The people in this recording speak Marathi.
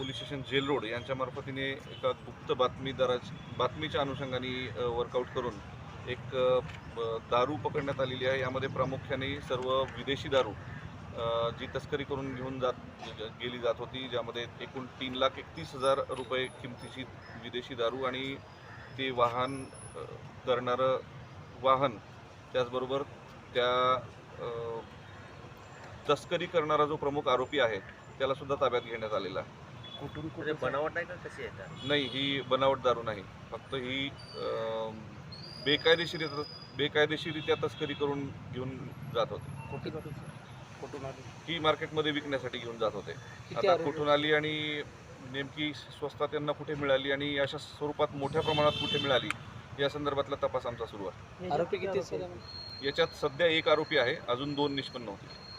पोलीस स्टेशन जेल रोड यांच्या मार्फतीने एका गुप्त बातमीदाराची बातमीच्या अनुषंगाने वर्कआउट करून एक दारू पकडण्यात आलेली आहे. यामध्ये प्रामुख्याने सर्व विदेशी दारू जी तस्करी करून घेऊन जात गेली जात होती ज्यामध्ये एकूण तीन लाख एकतीस हजार रुपये किमतीची विदेशी दारू आणि ते वाहन करणारं वाहन त्याचबरोबर त्या तस्करी करणारा जो प्रमुख आरोपी आहे त्याला सुद्धा ताब्यात घेण्यात आलेला आहे. कुठून म्हणजे कुठे बनावट आहे का? कशी आहे त्या नाही ही बनावट दारू नाही. फक्त ही अ, बेकायदेशीर बेकायदेशीरित्या तस्करी करून घेऊन जात होते. कुठे कुठून आले? ही मार्केटमध्ये विकण्यासाठी घेऊन जात होते. किती आता आरोपी? कुठून आली आणि नेमकी स्वस्तात त्यांना कुठे मिळाली आणि अशा स्वरूपात मोठ्या प्रमाणात कुठे मिळाली या संदर्भातला तपास आमचा सुरू आहे. आरोपी किती याच्यात सध्या एक आरोपी आहे अजून दोन निष्पन्न होतील.